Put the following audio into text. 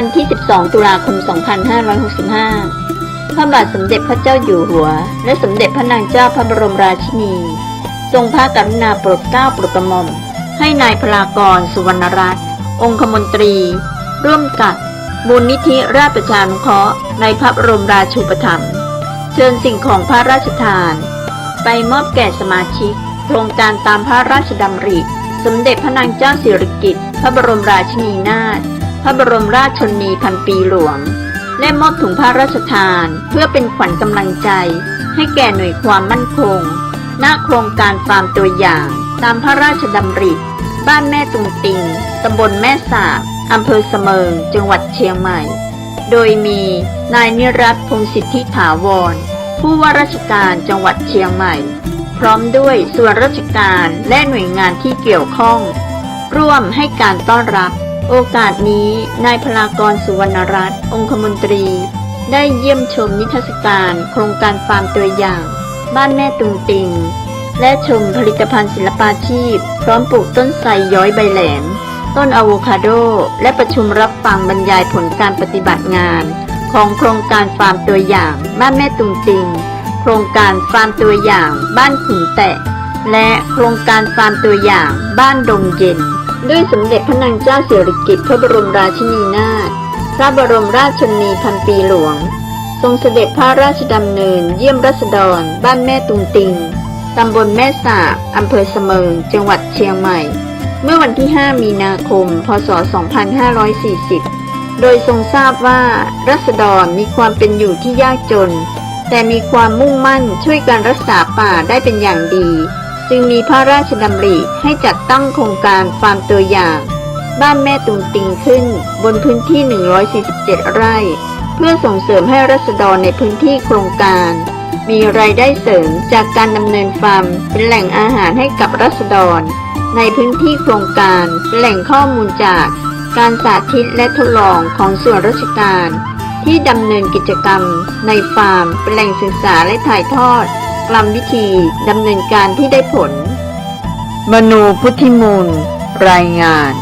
วันที่ 12 ตุลาคม 2565 พระบาทสมเด็จพระเจ้าอยู่หัว และสมเด็จพระนางเจ้าพระบรมราชินี ทรงพระกรุณาโปรดเกล้าโปรดกระหม่อม ให้นายพลากรสุวรรณรัตน์องคมนตรี ร่วมกับมูลนิธิราชประชานุเคราะห์ในพระบรมราชูปถัมภ์เชิญสิ่งของพระราชทาน ไปมอบแก่สมาชิก โครงการตามพระราชดำริ สมเด็จพระนางเจ้าสิริกิติ์พระบรมราชินีนาถ ระบรมราชชนนีพันปีหลวง และมอบถุงพระราชทาน เพื่อเป็นขวัญกำลังใจ ให้แก่หน่วยความมั่นคงณโครงการฟาร์มตัวอย่าง ตามพระราชดำริ บ้านแม่ตุงติงตำบลแม่สาบอำเภอเสมิงจังหวัดเชียงใหม่ โดยมีนายนิรัตพงศิทธิถาวร ผู้ว่าราชการจังหวัดเชียงใหม่ พร้อมด้วยส่วนราชการและหน่วยงานที่เกี่ยวข้อง ร่วมให้การต้อนรับ โอกาสนี้นายพลากรสุวรรณรัตน์องคมนตรี ได้เยี่ยมชมนิทรรศการโครงการฟาร์มตัวอย่าง บ้านแม่ตุงติง และชมผลิตภัณฑ์ศิลปาชีพ พร้อมปลูกต้นไทรย้อยใบแหลม ต้นอะโวคาโด และประชุมรับฟังบรรยายผลการปฏิบัติงาน ของโครงการฟาร์มตัวอย่าง บ้านแม่ตุงติง โครงการฟาร์มตัวอย่าง บ้านขุนแตะ และโครงการฟาร์มตัวอย่าง บ้านดงเย็น ด้วยสมเด็จพระนางเจ้าสิริกิติ์พระบรมราชินีนาถ พระบรมราชชนนีพันปีหลวง ทรงเสด็จพระราชดำเนินเยี่ยมรัษฎร บ้านแม่ตุงติง ตำบลแม่สาบอำเภอเสมิง จังหวัดเชียงใหม่ เมื่อวันที่ 5 มีนาคม พศ 2540 โดยทรงทราบว่ารัษฎรมีความเป็นอยู่ที่ยากจน แต่มีความมุ่งมั่นช่วยการรักษาป่าได้เป็นอย่างดี จึงมีพระราชดำริให้จัดตั้งโครงการฟาร์มตัวอย่าง บ้านแม่ตุงติงขึ้นบนพื้นที่ 147 ไร่ เพื่อส่งเสริมให้รัษฎรในพื้นที่โครงการ มีรายได้เสริมจากการดำเนินฟาร์มเป็นแหล่งอาหารให้กับรัษฎร ในพื้นที่โครงการเป็นแหล่งข้อมูลจากการสาธิตและทดลองของส่วนราชการ ที่ดำเนินกิจกรรมในฟาร์มเป็นแหล่งศึกษาและถ่ายทอด กรรมวิธีดำเนินการที่ได้ผล มนูพุทธิมูล รายงาน